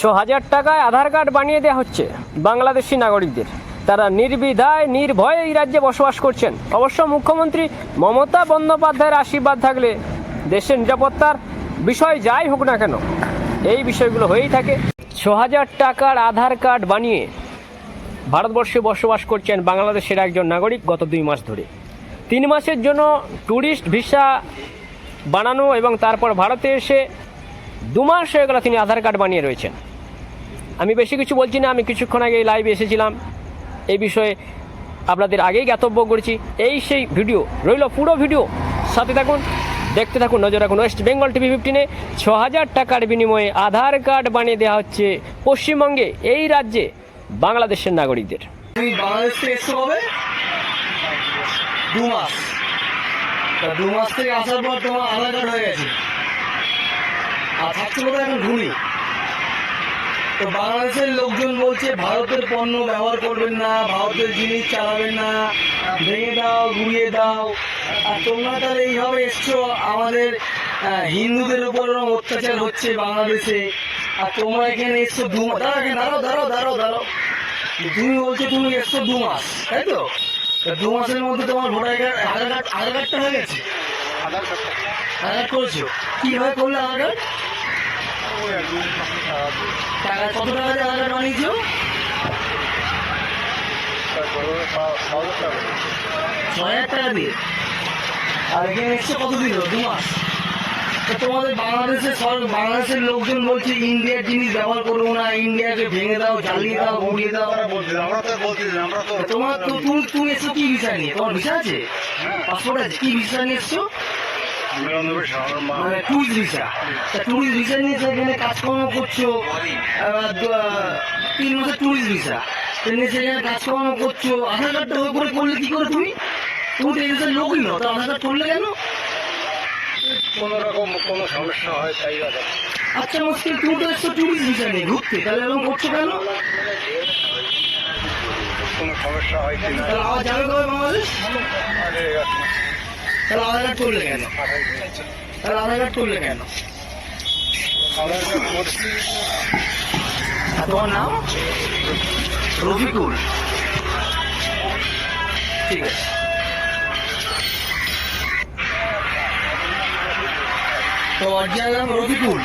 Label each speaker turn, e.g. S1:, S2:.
S1: ছ হাজার টাকায় আধার কার্ড বানিয়ে দেওয়া হচ্ছে বাংলাদেশি নাগরিকদের। তারা নির্বিধায়, নির্ভয়ে এই রাজ্যে বসবাস করছেন। অবশ্য মুখ্যমন্ত্রী মমতা বন্দ্যোপাধ্যায়ের আশীর্বাদ থাকলে দেশের নিরাপত্তার বিষয় যাই হোক না কেন, এই বিষয়গুলো হয়েই থাকে। ছ হাজার টাকার আধার কার্ড বানিয়ে ভারতবর্ষে বসবাস করছেন বাংলাদেশের একজন নাগরিক গত দুই মাস ধরে। তিন মাসের জন্য ট্যুরিস্ট ভিসা বানানো এবং তারপর ভারতে এসে দু মাস হয়ে গেল তিনি আধার কার্ড বানিয়ে রয়েছেন। আমি বেশি কিছু বলছি না, আমি কিছুক্ষণ আগে লাইভে এসেছিলাম। এই বিষয়ে আপনাদের আগেই জ্ঞাতব্য করেছি। এই সেই ভিডিও রইল পুরো ভিডিও সাথে থাকুন, দেখতে থাকুন, নজর রাখুন ওয়েস্ট বেঙ্গল টিভি ফিফটিনে ছ হাজার টাকার বিনিময়ে আধার কার্ড বানিয়ে দেওয়া হচ্ছে পশ্চিমবঙ্গে, এই রাজ্যে বাংলাদেশের নাগরিকদের।
S2: দু মাস থেকে হয়ে গেছে। আর কোথায় এখন তো বাংলাদেশের লোকজন বলছে ভারতের পণ্য ব্যবহার করবেন না ভারতের জিনিস চালাবেন না ভেঙে দাও ঘুরিয়ে দাও। আর তোমরা তাহলে এইভাবে এসছো আমাদের হিন্দুদের উপর অত্যাচার হচ্ছে বাংলাদেশে। আর তোমরা এখানে এসছো দু মাস দাঁড়াও দাঁড়াও দাঁড়াও দাঁড়াও দাঁড়াও। তুমি বলছো তুমি এসছো দু মাস তাই তো? দু মাসের মধ্যে তোমার voter card Aadhaar card Aadhaar কার্ডটা হয়ে গেছে? আধার কার্ড করেছ? কীভাবে করলে আধার কার্ড? টাকা কত টাকা দিয়ে আধার কার্ড বানিয়েছো ছ হাজার টাকা দিয়ে। আর এখানে এসছো কত দিল? দু মাস। তোমাদের বাংলাদেশের বাংলাদেশের লোকজন বলছে ইন্ডিয়ার জিনিস ব্যবহার করব না ইন্ডিয়াকে ভেঙে দাও জ্বালিয়ে দাও গুড়িয়ে দাও।
S3: আমরা তো বলছি আমরা তো
S2: তোমার তো তুমি তুমি এসছো কি ভিসা নিয়ে? তোমার ভিসা আছে? পাসপোর্ট আছে? কি ভিসা নিয়ে এসছো? মানে কাজকর্ম করছ তিন মাসের ট্যুরিস্ট ভিসা সেখানে সেখানে কাজকর্ম করছ আধার কার্ডটা করে করলে কি করে তুমি তুমি তো এই লোকই নও তো আধার কার্ড করলে কেন
S3: কোনো কোনো সমস্যা হয়
S2: আচ্ছা মুশকিল তুমি তো এসছো ট্যুরিস্ট ভিসা নিয়ে ঘুরতে তাহলে এরকম করছ কেন
S3: কোনো সমস্যা হয় কিনা
S2: তাহলে আবার যাবে বাংলাদেশ তাহলে আধার কার্ড করলে কেন? তাহলে আধার কার্ড করলে কেন? তোমার নাম? রফিকুল। ঠিক আছে। তো অরিজিনাল নাম রফিকুল।